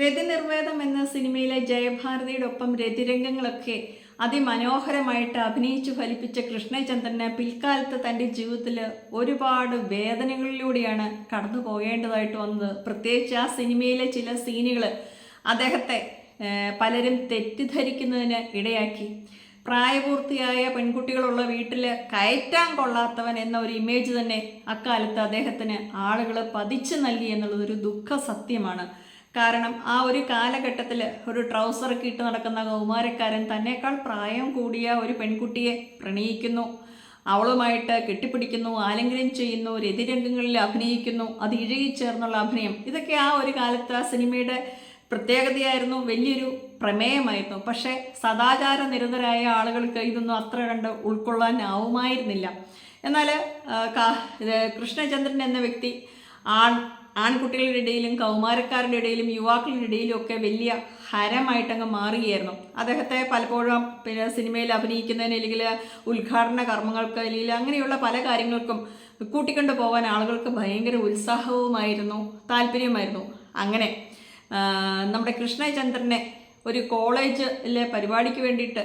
രതിനിർവേദം എന്ന സിനിമയിലെ ജയഭാരതിയുടെ ഒപ്പം രതിരംഗങ്ങളൊക്കെ അതിമനോഹരമായിട്ട് അഭിനയിച്ചു ഫലിപ്പിച്ച കൃഷ്ണചന്ദ്രന് പിൽക്കാലത്ത് തന്റെ ജീവിതത്തിൽ ഒരുപാട് വേദനകളിലൂടെയാണ് കടന്നു പോകേണ്ടതായിട്ട് വന്നത്. പ്രത്യേകിച്ച് ആ സിനിമയിലെ ചില സീനുകൾ അദ്ദേഹത്തെ പലരും തെറ്റിദ്ധരിക്കുന്നതിന് ഇടയാക്കി. പ്രായപൂർത്തിയായ പെൺകുട്ടികളുള്ള വീട്ടിൽ കയറ്റാൻ കൊള്ളാത്തവൻ എന്ന ഒരു ഇമേജ് തന്നെ അക്കാലത്ത് അദ്ദേഹത്തിന് ആളുകൾ പതിച്ചു നൽകി എന്നുള്ളതൊരു ദുഃഖ സത്യമാണ് കാരണം ആ ഒരു കാലഘട്ടത്തിൽ ഒരു ട്രൗസറൊക്കെ ഇട്ട് നടക്കുന്ന കൗമാരക്കാരൻ തന്നെക്കാൾ പ്രായം കൂടിയ ഒരു പെൺകുട്ടിയെ പ്രണയിക്കുന്നു. അവളുമായിട്ട് കെട്ടിപ്പിടിക്കുന്നു ആലിംഗനം ചെയ്യുന്നു രതിരംഗങ്ങളിൽ അഭിനയിക്കുന്നു അത് ഇഴകിച്ചേർന്നുള്ള അഭിനയം. ഇതൊക്കെ ആ ഒരു കാലത്ത് ആ സിനിമയുടെ പ്രത്യേകതയായിരുന്നു വലിയൊരു പ്രമേയമായിരുന്നു. പക്ഷേ സദാചാര നിരതരായ ആളുകൾക്ക് ഇതൊന്നും അത്ര കണ്ട് ഉൾക്കൊള്ളാനാവുമായിരുന്നില്ല. എന്നാൽ കൃഷ്ണചന്ദ്രൻ എന്ന വ്യക്തി ആൺ ആൺകുട്ടികളുടെ ഇടയിലും കൗമാരക്കാരുടെ ഇടയിലും യുവാക്കളുടെ ഇടയിലും ഒക്കെ വലിയ ഹരമായിട്ടങ്ങ് മാറുകയായിരുന്നു. അദ്ദേഹത്തെ പലപ്പോഴും പിന്നെ സിനിമയിൽ അഭിനയിക്കുന്നതിന് അല്ലെങ്കിൽ ഉദ്ഘാടന കർമ്മങ്ങൾക്ക് അല്ലെങ്കിൽ അങ്ങനെയുള്ള പല കാര്യങ്ങൾക്കും കൂട്ടിക്കൊണ്ടു പോകാൻ ആളുകൾക്ക് ഭയങ്കര ഉത്സാഹവുമായിരുന്നു താല്പര്യമായിരുന്നു അങ്ങനെ നമ്മുടെ കൃഷ്ണചന്ദ്രനെ ഒരു കോളേജിലെ പരിപാടിക്ക് വേണ്ടിയിട്ട്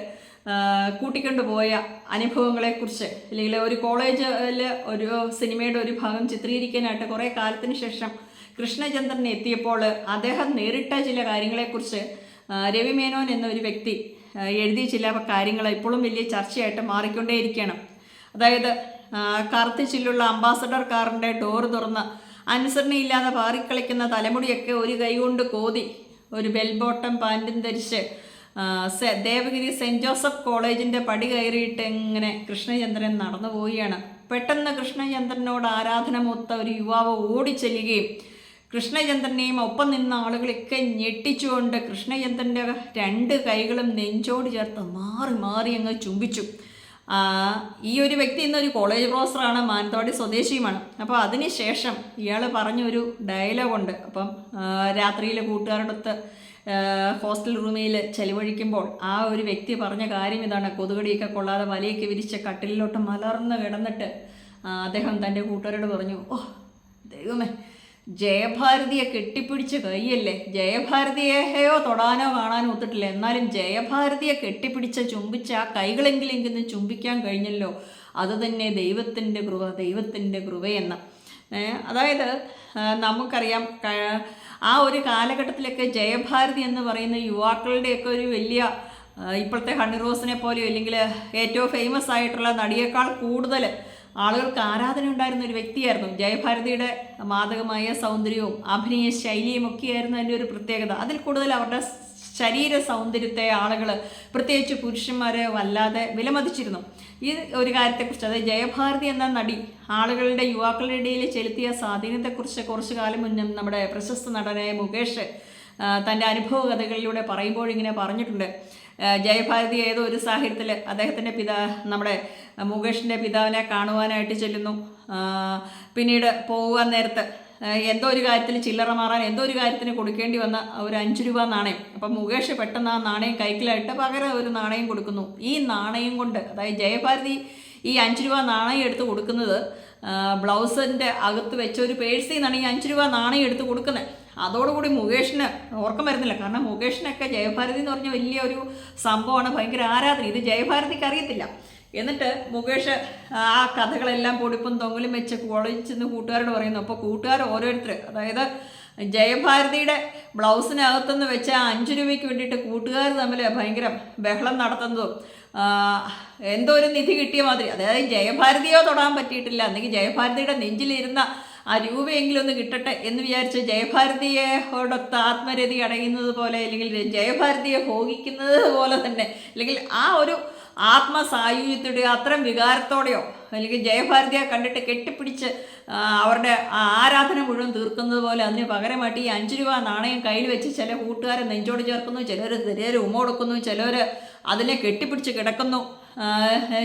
കൂട്ടിക്കൊണ്ടുപോയ അനുഭവങ്ങളെക്കുറിച്ച് അല്ലെങ്കിൽ ഒരു കോളേജിൽ ഒരു സിനിമയുടെ ഒരു ഭാഗം ചിത്രീകരിക്കാനായിട്ട് കുറേ കാലത്തിന് ശേഷം കൃഷ്ണചന്ദ്രൻ എത്തിയപ്പോൾ അദ്ദേഹം നേരിട്ട ചില കാര്യങ്ങളെക്കുറിച്ച് രവി മേനോൻ എന്നൊരു വ്യക്തി എഴുതിയ ചില കാര്യങ്ങൾ ഇപ്പോഴും വലിയ ചർച്ചയായിട്ട് മാറിക്കൊണ്ടേയിരിക്കുകയാണ്. അതായത് ആ, കറുത്ത ചില്ലുള്ള അംബാസഡർ കാറിന്റെ ഡോറ് തുറന്ന് അനുസരണയില്ലാതെ പാറിക്കളിക്കുന്ന തലമുടിയൊക്കെ ഒരു കൈകൊണ്ട് കോതി ഒരു ബെൽബോട്ടം പാന്റും ധരിച്ച് ദേവഗിരി സെന്റ് ജോസഫ് കോളേജിന്റെ പടി കയറിയിട്ട് എങ്ങനെ കൃഷ്ണചന്ദ്രൻ നടന്നു പോവുകയാണ്. പെട്ടെന്ന് കൃഷ്ണചന്ദ്രനോട് ആരാധന മൂത്ത ഒരു യുവാവ് ഓടിച്ചെല്ലുകയും കൃഷ്ണചന്ദ്രനെയും ഒപ്പം നിന്ന ആളുകളൊക്കെ ഞെട്ടിച്ചുകൊണ്ട് കൃഷ്ണചന്ദ്രന്റെ രണ്ട് കൈകളും നെഞ്ചോട് ചേർത്ത് മാറി മാറി അങ്ങ് ചുംബിച്ചു. ഈ ഒരു വ്യക്തി ഇന്നൊരു കോളേജ് പ്രൊഫസറാണ് മാനന്തവാടി സ്വദേശിയുമാണ്. അപ്പോൾ അതിനുശേഷം ഇയാൾ പറഞ്ഞൊരു ഡയലോഗുണ്ട് അപ്പം രാത്രിയിൽ കൂട്ടുകാരോടൊത്ത് ഹോസ്റ്റൽ റൂമിൽ ചെലവഴിക്കുമ്പോൾ ആ ഒരു വ്യക്തി പറഞ്ഞ കാര്യം ഇതാണ്. കൊതുകടിയൊക്കെ കൊള്ളാതെ വലയൊക്കെ വിരിച്ച് കട്ടിലിലോട്ട് മലർന്ന് കിടന്നിട്ട് അദ്ദേഹം തന്റെ കൂട്ടുകാരോട് പറഞ്ഞു ഓ ദൈവമേ ജയഭാരതിയെ കെട്ടിപ്പിടിച്ച കൈയല്ലേ? ജയഭാരതിയെയോ തൊടാനോ കാണാനോ ഒത്തിട്ടില്ല. എന്നാലും ജയഭാരതിയെ കെട്ടിപ്പിടിച്ച ചുംബിച്ച ആ കൈകളെങ്കിലും ചുംബിക്കാൻ കഴിഞ്ഞല്ലോ. അത് തന്നെ ദൈവത്തിന്റെ കൃപ ദൈവത്തിന്റെ കൃപയെന്ന്. അതായത് നമുക്കറിയാം ആ ഒരു കാലഘട്ടത്തിലൊക്കെ ജയഭാരതി എന്ന് പറയുന്ന യുവാക്കളുടെയൊക്കെ ഒരു വലിയ ഇപ്പോഴത്തെ ഹണി റോസിനെ പോലെയോ അല്ലെങ്കിൽ ഏറ്റവും ഫേമസ് ആയിട്ടുള്ള നടിയേക്കാൾ കൂടുതൽ ആളുകൾക്ക് ആരാധന ഉണ്ടായിരുന്ന ഒരു വ്യക്തിയായിരുന്നു. ജയഭാരതിയുടെ മാതകമായ സൗന്ദര്യവും അഭിനയ ശൈലിയും ഒക്കെയായിരുന്നു അതിന്റെ ഒരു പ്രത്യേകത. അതിൽ കൂടുതൽ അവരുടെ ശരീര സൗന്ദര്യത്തെ ആളുകൾ പ്രത്യേകിച്ച് പുരുഷന്മാരെ വല്ലാതെ വിലമതിച്ചിരുന്നു. ഈ ഒരു കാര്യത്തെക്കുറിച്ച് അതായത് ജയഭാരതി എന്ന നടി ആളുകളുടെ യുവാക്കളുടെ ഇടയിൽ ചെലുത്തിയ സ്വാധീനത്തെക്കുറിച്ച് കുറച്ചു കാലം മുന്നേ നമ്മുടെ പ്രശസ്ത നടനായ മുകേഷ് തന്റെ അനുഭവ കഥകളിലൂടെ പറയുമ്പോൾ ഇങ്ങനെ പറഞ്ഞിട്ടുണ്ട്. ജയഭാരതി ഏതോ ഒരു സാഹചര്യത്തിൽ അദ്ദേഹത്തിന്റെ പിതാ നമ്മുടെ മുകേഷിന്റെ പിതാവിനെ കാണുവാനായിട്ട് ചെല്ലുന്നു. പിന്നീട് പോകുവാൻ നേരത്ത് എന്തോ ഒരു കാര്യത്തിൽ ചില്ലറ മാറാൻ എന്തോ ഒരു കാര്യത്തിന് കൊടുക്കേണ്ടി വന്ന ഒരു അഞ്ച് രൂപ നാണയം. അപ്പം മുകേഷ് പെട്ടെന്ന് ആ നാണയം കൈക്കിലായിട്ട് പകരം ഒരു നാണയം കൊടുക്കുന്നു. ഈ നാണയം കൊണ്ട് അതായത് ജയഭാരതി ഈ അഞ്ച് രൂപ നാണയം എടുത്ത് കൊടുക്കുന്നത് ബ്ലൗസിന്റെ അകത്ത് വെച്ച ഒരു പേഴ്സിൽ നിന്നാണ് ഈ അഞ്ച് രൂപ നാണയം എടുത്ത് കൊടുക്കുന്നത് അതോടുകൂടി മുകേഷിന് ഓർക്കം വരുന്നില്ല. കാരണം മുകേഷിനൊക്കെ ജയഭാരതി എന്ന് പറഞ്ഞ വലിയ ഒരു സംഭവമാണ്. ഭയങ്കര ആരാധന. ഇത് ജയഭാരതിക്ക് അറിയത്തില്ല. എന്നിട്ട് മുകേഷ് ആ കഥകളെല്ലാം പൊടിപ്പും തൊങ്ങലും വെച്ച് കോളേജിൽ കൂട്ടുകാരോട് പറയുന്നു. അപ്പോൾ കൂട്ടുകാർ ഓരോരുത്തർ അതായത് ജയഭാരതിയുടെ ബ്ലൗസിനകത്തുനിന്ന് വെച്ച അഞ്ച് രൂപയ്ക്ക് വേണ്ടിയിട്ട് കൂട്ടുകാർ തമ്മിൽ ഭയങ്കര ബഹളം നടത്തുന്നതും എന്തോ ഒരു നിധി കിട്ടിയ മാതിരി. അതായത് ജയഭാരതിയോ തൊടാൻ പറ്റിയിട്ടില്ല. അല്ലെങ്കിൽ ജയഭാരതിയുടെ നെഞ്ചിലിരുന്ന ആ രൂപയെങ്കിലും ഒന്ന് കിട്ടട്ടെ എന്ന് വിചാരിച്ച് ജയഭാരതിയോടൊത്ത് ആത്മരതി അടയുന്നത് പോലെ അല്ലെങ്കിൽ ജയഭാരതിയെ ഭോഗിക്കുന്നത് പോലെ തന്നെ അല്ലെങ്കിൽ ആ ഒരു ആത്മസായുജ്യത്തോടെയോ അത്തരം വികാരത്തോടെയോ അല്ലെങ്കിൽ ജയഭാരതിയെ കണ്ടിട്ട് കെട്ടിപ്പിടിച്ച് അവരുടെ ആരാധന മുഴുവൻ തീർക്കുന്നത് പോലെ അതിന് പകരമായിട്ട് ഈ അഞ്ച് രൂപ നാണയം കയ്യിൽ വെച്ച് ചില കൂട്ടുകാരെ നെഞ്ചോട് ചേർക്കുന്നു ചിലർ ചെറിയൊരു ഉമ്മ കൊടുക്കുന്നു ചിലർ അതിനെ കെട്ടിപ്പിടിച്ച് കിടക്കുന്നു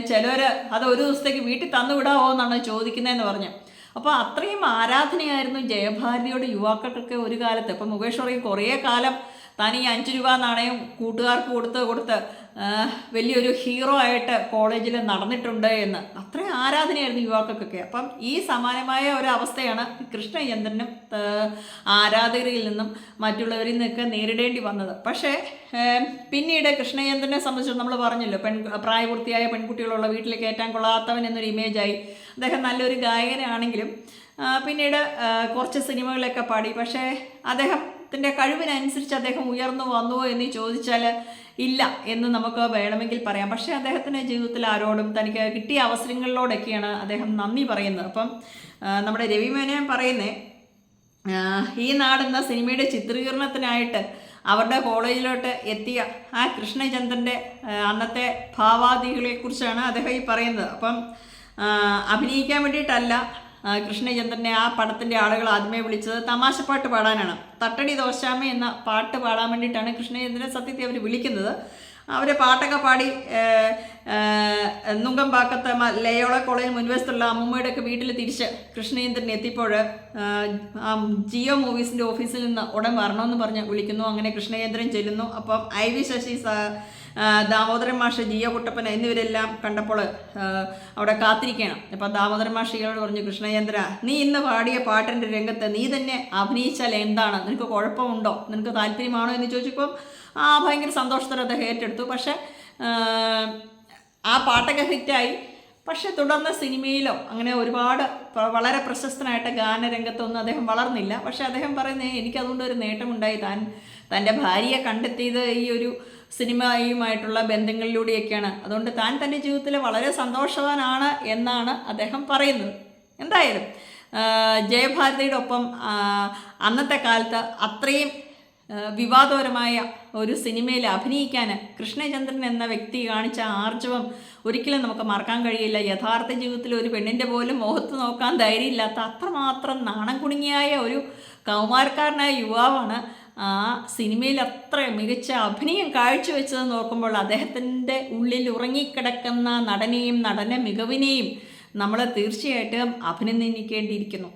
ചിലർ അത് ഒരു ദിവസത്തേക്ക് വീട്ടിൽ തന്നു വിടാമോ എന്നാണ് ചോദിക്കുന്നതെന്ന് പറഞ്ഞു. അപ്പോൾ അത്രയും ആരാധനയായിരുന്നു ജയഭാരതിയോട് യുവാക്കൾക്കൊക്കെ ഒരു കാലത്ത്. ഇപ്പം മുകേഷ് പറയും കുറേ കാലം താൻ ഈ അഞ്ച് രൂപ നാണയം കൂട്ടുകാർക്ക് കൊടുത്ത് കൊടുത്ത് വലിയൊരു ഹീറോ ആയിട്ട് കോളേജിൽ നടന്നിട്ടുണ്ട് എന്ന്. അത്രയും ആരാധനയായിരുന്നു യുവാക്കൾക്കൊക്കെ. അപ്പം ഈ സമാനമായ ഒരു അവസ്ഥയാണ് കൃഷ്ണചന്ദ്രനും ആരാധകരിൽ നിന്നും മറ്റുള്ളവരിൽ നിന്നൊക്കെ നേരിടേണ്ടി വന്നത്. പക്ഷേ പിന്നീട് കൃഷ്ണചന്ദ്രനെ സംബന്ധിച്ച് നമ്മൾ പറഞ്ഞല്ലോ പെൺ പ്രായപൂർത്തിയായ പെൺകുട്ടികളുള്ള വീട്ടിൽ കയറ്റാൻ കൊള്ളാത്തവൻ എന്നൊരു ഇമേജായി. അദ്ദേഹം നല്ലൊരു ഗായകനാണെങ്കിലും പിന്നീട് കുറച്ച് സിനിമകളൊക്കെ പാടി. പക്ഷേ അദ്ദേഹത്തിന്റെ കഴിവിനനുസരിച്ച് അദ്ദേഹം ഉയർന്നു വന്നുവോ എന്ന് ചോദിച്ചാൽ ഇല്ല എന്ന് നമുക്ക് വേണമെങ്കിൽ പറയാം. പക്ഷേ അദ്ദേഹത്തിന്റെ ജീവിതത്തിൽ ആരോടും തനിക്ക് കിട്ടിയ അവസരങ്ങളിലോടൊക്കെയാണ് അദ്ദേഹം നന്ദി പറയുന്നത്. അപ്പം നമ്മുടെ രവിമേനോൻ പറയുന്നേ ഈ നാടെന്ന സിനിമയുടെ ചിത്രീകരണത്തിനായിട്ട് അവരുടെ കോളേജിലോട്ട് എത്തിയ ആ കൃഷ്ണചന്ദ്രന്റെ അന്നത്തെ ഭാവാദികളെക്കുറിച്ചാണ് അദ്ദേഹം ഈ പറയുന്നത്. അപ്പം അഭിനയിക്കാൻ വേണ്ടിയിട്ടല്ല കൃഷ്ണചന്ദ്രനെ ആ പടത്തിന്റെ ആളുകൾ ആദ്യമേ വിളിച്ചത് തമാശപ്പാട്ട് പാടാനാണ്. തട്ടടി ദോശാമ എന്ന പാട്ട് പാടാൻ വേണ്ടിയിട്ടാണ് കൃഷ്ണചന്ദ്രനെ സത്യത്തെ അവർ വിളിക്കുന്നത്. അവർ പാട്ടൊക്കെ പാടി നുങ്കം പാക്കത്ത് ലേയോള കോളേജ് മുൻവശത്തുള്ള അമ്മൂമ്മയുടെ ഒക്കെ വീട്ടിൽ തിരിച്ച് കൃഷ്ണേന്ദ്രൻ എത്തിയപ്പോൾ ജിയോ മൂവീസിന്റെ ഓഫീസിൽ നിന്ന് ഉടൻ വരണമെന്ന് പറഞ്ഞ് വിളിക്കുന്നു. അങ്ങനെ കൃഷ്ണേന്ദ്രൻ ചെല്ലുന്നു. അപ്പം ഐ വി ശശി ദാമോദരൻ മാഷ് ജിയ കുട്ടപ്പൻ എന്നിവരെല്ലാം കണ്ടപ്പോൾ അവിടെ കാത്തിരിക്കണം. അപ്പം ദാമോദരൻ മാഷ് ഇയാളോട് പറഞ്ഞു കൃഷ്ണചന്ദ്ര നീ ഇന്ന് പാടിയ പാട്ടിന്റെ രംഗത്ത് നീ തന്നെ അഭിനയിച്ചാൽ എന്താണ്? നിനക്ക് കുഴപ്പമുണ്ടോ? നിനക്ക് താല്പര്യമാണോ? എന്ന് ചോദിച്ചപ്പോൾ ആ ഭയങ്കര സന്തോഷത്തോടെ അദ്ദേഹം ഏറ്റെടുത്തു. പക്ഷേ ആ, പാട്ടൊക്കെ ഹിറ്റായി. പക്ഷെ തുടർന്ന് സിനിമയിലോ അങ്ങനെ ഒരുപാട് വളരെ പ്രശസ്തനായിട്ട് ഗാനരംഗത്തൊന്നും അദ്ദേഹം വളർന്നില്ല. പക്ഷെ അദ്ദേഹം പറയുന്നത് എനിക്കതുകൊണ്ട് ഒരു നേട്ടമുണ്ടായി. താൻ തന്റെ ഭാര്യയെ കണ്ടെത്തിയത് ഈ ഒരു സിനിമയുമായിട്ടുള്ള ബന്ധങ്ങളിലൂടെയൊക്കെയാണ്. അതുകൊണ്ട് താൻ തന്റെ ജീവിതത്തിൽ വളരെ സന്തോഷവാനാണ് എന്നാണ് അദ്ദേഹം പറയുന്നത്. എന്തായാലും ജയഭാരതിയുടെ ഒപ്പം അന്നത്തെ കാലത്ത് അത്രയും വിവാദപരമായ ഒരു സിനിമയിൽ അഭിനയിക്കാൻ കൃഷ്ണചന്ദ്രൻ എന്ന വ്യക്തി കാണിച്ച ആർജവം ഒരിക്കലും നമുക്ക് മറക്കാൻ കഴിയില്ല. യഥാർത്ഥ ജീവിതത്തിൽ ഒരു പെണ്ണിന്റെ പോലും മുഖത്ത് നോക്കാൻ ധൈര്യമില്ലാത്ത അത്രമാത്രം നാണം കുടുങ്ങിയായ ഒരു കൗമാരക്കാരനായ യുവാവാണ് ആ സിനിമയിൽ അത്ര മികച്ച അഭിനയം കാഴ്ചവെച്ചതെന്ന് ഓർക്കുമ്പോൾ അദ്ദേഹത്തിന്റെ ഉള്ളിൽ ഉറങ്ങിക്കിടക്കുന്ന നടനെയും നടന മികവിനെയും നമ്മൾ തീർച്ചയായിട്ടും അഭിനന്ദിക്കേണ്ടിയിരിക്കുന്നു.